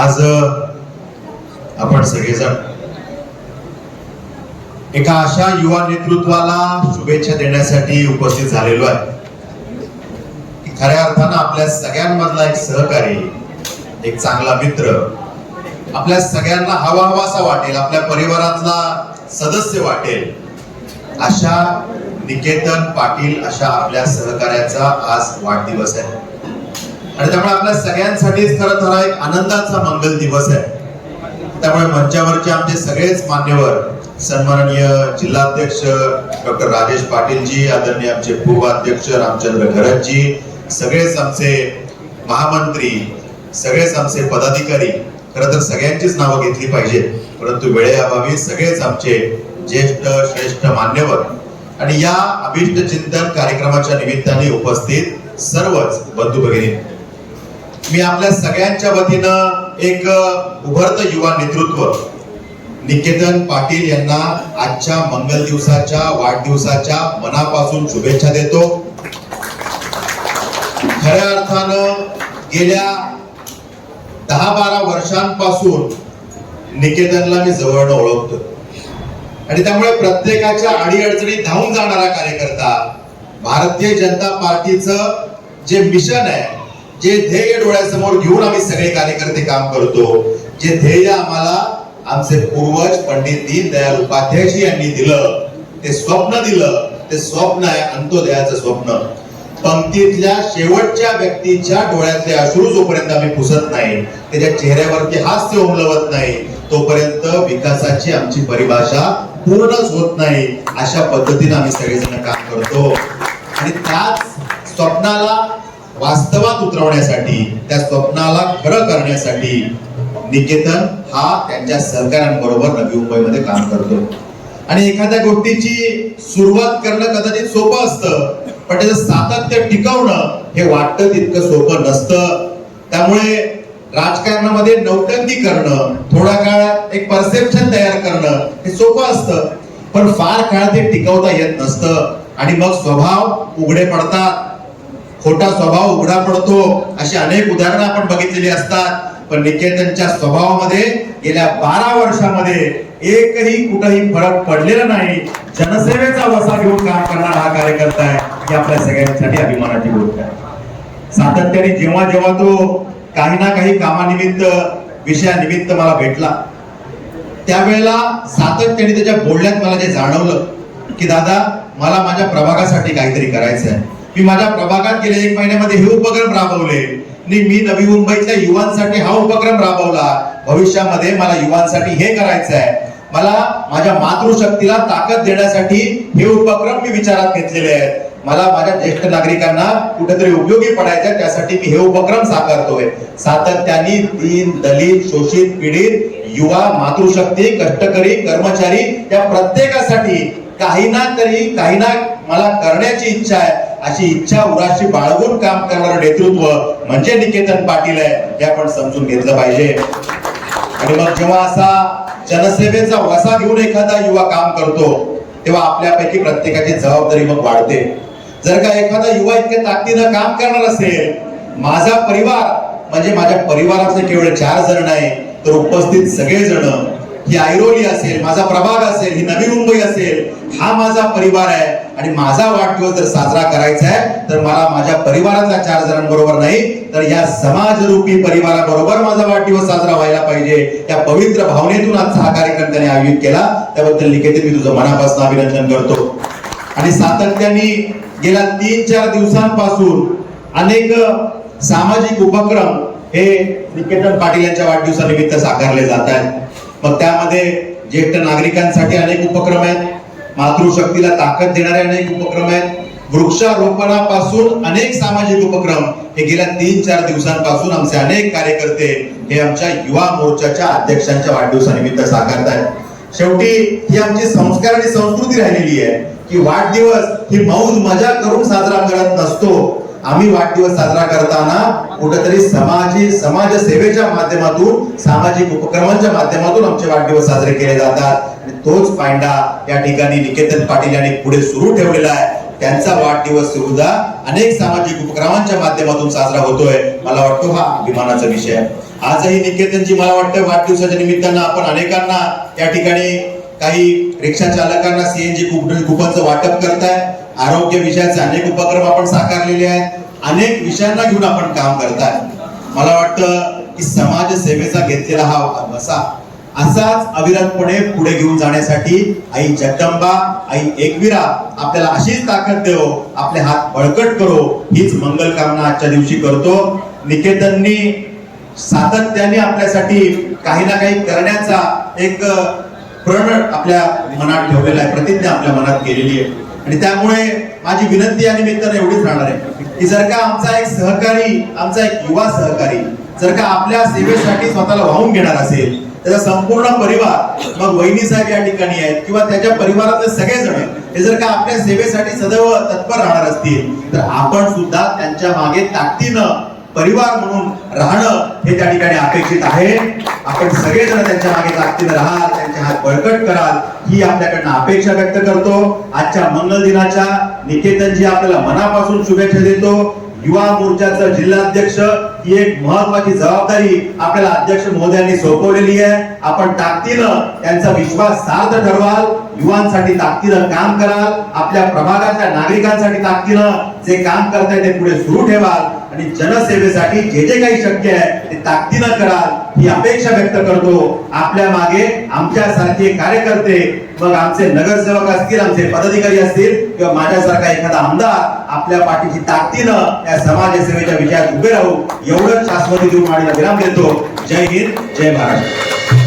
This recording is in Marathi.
आज आपण सगळेजण एका अशा युवा नेतृत्वाला शुभेच्छा देण्यासाठी उपस्थित झालेलो आहे. खऱ्या अर्थानं आपल्या सगळ्यांमधला एक सहकारी एक चांगला मित्र आपल्या सगळ्यांना हवा हवासा वाटेल आपल्या परिवारातला सदस्य वाटेल अशा निकेतन पाटील अशा आपल्या सहकार्याचा आज वाढदिवस आहे. आणि त्यामुळे आपल्या सगळ्यांसाठीच खरं तर हा एक आनंदाचा मंगल दिवस आहे. त्यामुळे मंचावरचे आमचे सगळेच मान्यवर सन्माननीय जिल्हाध्यक्ष डॉक्टर राजेश पाटीलजी आदरणीय आमचे पूर्व अध्यक्ष रामचंद्र घरतजी सगळेच आमचे महामंत्री सगळेच आमचे पदाधिकारी खरं तर सगळ्यांचीच नावं घेतली पाहिजेत परंतु वेळेअभावी सगळेच आमचे ज्येष्ठ श्रेष्ठ मान्यवर आणि या अभिष्ट चिंतन कार्यक्रमाच्या निमित्ताने उपस्थित सर्वच बंधू भगिनी मी आपल्या सगळ्यांच्या वतीनं एक उभरत युवा नेतृत्व. निकेतन पाटील यांना आजच्या मंगल दिवसाच्या वाढदिवसाच्या मनापासून शुभेच्छा देतो. खऱ्या अर्थानं गेल्या दहा बारा वर्षांपासून निकेतनला मी जवळनं ओळखतो. आणि त्यामुळे प्रत्येकाच्या अडीअडचणी धावून जाणारा कार्यकर्ता भारतीय जनता पार्टीचं जे मिशन आहे जे ध्येय डोळ्यासमोर घेऊन आम्ही सगळे कार्यकर्ते काम करतो जे ध्येय आम्हाला आमचे पूर्वज पंडित दीनदयाल उपाध्यायजी यांनी दिलं ते स्वप्न दिलं ते स्वप्न आहे अंत्योदयाचं स्वप्न. पंक्तीतल्या शेवटच्या व्यक्तीच्या डोळ्यातले अश्रू जोपर्यंत आम्ही पुसत नाही त्याच्या चेहऱ्यावरती हास्य उमलवत नाही तोपर्यंत विकासाची आमची परिभाषा पूर्णच होत नाही. अशा पद्धतीने आम्ही सगळेजण काम करतो. आणि त्याच स्वप्नाला वास्तवात उतरवण्यासाठी त्या स्वप्नाला खरं करण्यासाठी निकेतन हा त्यांच्या सहकाऱ्यांबरोबर नवी मुंबईमध्ये काम करतो. आणि एखाद्या गोष्टीची सुरुवात करणं कदाचित सोपं असतं पण त्याचं सातत्य टिकवणं हे वाटतं तितकं सोपं नसतं. त्यामुळे राजकारणामध्ये नौटंकी करणं थोडा काळ एक परसेप्शन तयार करणं हे सोपं असतं पण फार काळ ते टिकवता येत नसतं. आणि मग स्वभाव उघडे पडतात. खोटा स्वभाव उघडा पडतो अशी अनेक उदाहरणं आपण बघितलेली असतात. पण निकेतनच्या स्वभावामध्ये गेल्या बारा वर्षामध्ये एकही कुठंही फरक पडलेला नाही. जनसेवेचा वसा घेऊन काम करणारा हा कार्यकर्ता आहे ही आपल्या सगळ्यांसाठी अभिमानाची गोष्ट आहे. सातत्याने जेव्हा जेव्हा तो काही ना काही कामानिमित्त विषयानिमित्त मला भेटला त्यावेळेला सातत्याने त्याच्या बोलण्यात मला जे जाणवलं की दादा मला माझ्या प्रभागासाठी काहीतरी करायचं आहे मी माझ्या प्रभागात गेल्या एक महिन्यामध्ये हे उपक्रम राबवले. मी नवी मुंबईतल्या युवांसाठी हा उपक्रम राबवला. भविष्यामध्ये मला युवांसाठी हे करायचं आहे. मला माझ्या मातृशक्तीला ताकद देण्यासाठी हे उपक्रम मी विचारात घेतलेले आहेत. मला माझ्या ज्येष्ठ नागरिकांना कुठेतरी उपयोगी पडायचं त्यासाठी मी हे उपक्रम साकारतोय. सातत्याने दीन दलित शोषित पीडित युवा मातृशक्ती कष्टकरी कर्मचारी या प्रत्येकासाठी काही ना तरी काही ना मला करण्याची इच्छा आहे. अशी इच्छा उराशी बाळगून काम करणारं नेतृत्व म्हणजे निकेतन पाटील आहे हे आपण समजून घेतलं पाहिजे. आणि मग जेव्हा असा जनसेवेचा वसा घेऊन एखादा युवा काम करतो तेव्हा आपल्यापैकी प्रत्येकाची जबाबदारी मग वाढते. जर का एखादा युवा इतक्या ताकदीनं काम करणार असेल माझा परिवार म्हणजे माझ्या परिवारातले केवळ चार जण नाही तर उपस्थित सगळे जण ही ऐरोली असेल माझा प्रभाग असेल ही नवी मुंबई असेल हा माझा परिवार आहे आणि माझा वाढदिवस जर साजरा करायचा आहे तर मला माझ्या परिवारातल्या चार जणांबरोबर नाही तर या समाजरूपी परिवाराबरोबर माझा वाढदिवस साजरा व्हायला पाहिजे. या पवित्र भावनेतून आजचा हा कार्यक्रम त्याने आयोजित केला. त्याबद्दल निकेतन मी तुझं मनापासून अभिनंदन करतो. आणि सातत्याने गेल्या तीन चार दिवसांपासून अनेक सामाजिक उपक्रम हे निकेतन पाटील यांच्या वाढदिवसानिमित्त साकारले जात आहेत. मग त्यामध्ये ज्येष्ठ नागरिकांसाठी अनेक उपक्रम आहेत. मातृशक्तीला ताकद देणारे अनेक उपक्रम आहेत. वृक्षारोपणापासून अनेक सामाजिक उपक्रम. हे गेल्या तीन चार दिवसांपासून आमचे अनेक कार्यकर्ते हे आमच्या युवा मोर्चाच्या अध्यक्षांच्या वाढदिवसानिमित्त साकारत आहेत. शेवटी ही आमची संस्कार आणि संस्कृती राहिलेली आहे की वाढदिवस ही मौज मजा करून साजरा करत नसतो. आम्ही वाढदिवस साजरा करताना कुठेतरी समाजी समाज सेवेच्या माध्यमातून सामाजिक उपक्रमांच्या माध्यमातून आमचे वाढदिवस साजरे केले जातात. तोच पांडा या ठिकाणी निकेतन पाटील यांनी पुढे सुरू ठेवलेला आहे. त्यांचा वाढदिवस सुद्धा अनेक सामाजिक उपक्रमांच्या माध्यमातून साजरा होतोय. मला वाटतो हा अभिमानाचा विषय आहे. आजही निकेतनजी मला वाटतं वाढदिवसाच्या निमित्तानं आपण अनेकांना या ठिकाणी काही रिक्षा चालकांना सीएनजी कुपनचं वाटप करताय. आरोग्य विषयाचे अनेक उपक्रम आपण साकारलेले आहेत. अनेक विषयांना घेऊन आपण काम करताय. मला वाटतं की समाज सेवेचा घेतलेला हा वसा असाच अविरतपणे पुढे घेऊन जाण्यासाठी आई जगदंबा आई एकविरा आपल्याला अशीच ताकद देव आपले हात बळकट करो हीच मंगल कामना आजच्या दिवशी करतो. निकेतननी सातत्याने आपल्यासाठी काही ना काही करण्याचा एक प्रण आपल्या मनात ठेवलेला आहे प्रतिज्ञा आपल्या मनात केलेली आहे. आणि त्यामुळे माझी विनंती या निमित्ताने एवढीच राहणार आहे की जर का आमचा एक सहकारी आमचा एक युवा सहकारी जर का आपल्या सेवेसाठी स्वतःला वाहून घेणार असेल त्याचा संपूर्ण परिवार मग वहिनी साहेब या ठिकाणी आहेत किंवा त्याच्या परिवारातले सगळेजण हे जर का आपल्या सेवेसाठी सदैव तत्पर राहणार असतील तर आपण सुद्धा त्यांच्या मागे ताकदीनं परिवार म्हणून राहणं हे त्या ठिकाणी अपेक्षित आहे. आपण सगळेजण त्यांच्या मागे ताकदीनं राहाल त्यांचे हात बळकट कराल ही आपल्याकडनं अपेक्षा व्यक्त करतो. आजच्या मंगल दिनाच्या निकेतनजी आपल्याला मनापासून शुभेच्छा देतो. युवा मोर्चाचं जिल्हाध्यक्ष ही एक महत्वाची जबाबदारी आपल्याला अध्यक्ष महोदयांनी सोपवलेली आहे. आपण ताकदीनं त्यांचा विश्वास सार्थ ठरवाल. युवांसाठी ताकदीनं काम कराल. आपल्या प्रभागाच्या नागरिकांसाठी ताकदीनं जे काम करताय ते पुढे सुरू ठेवाल. आणि जनसेवेसाठी जे जे काही शक्य आहे ते ताकदीनं कराल ही अपेक्षा व्यक्त करतो. आपल्या मागे आमच्यासारखे कार्यकर्ते मग आमचे नगरसेवक असतील आमचे पदाधिकारी असतील किंवा माझ्यासारखा एखादा आमदार आपल्या पाठीची ताकदीनं या समाजसेवेच्या विषयात उभे राहू एवढंच शाश्वती देऊन आणि विराम देतो. जय हिंद जय महाराष्ट्र.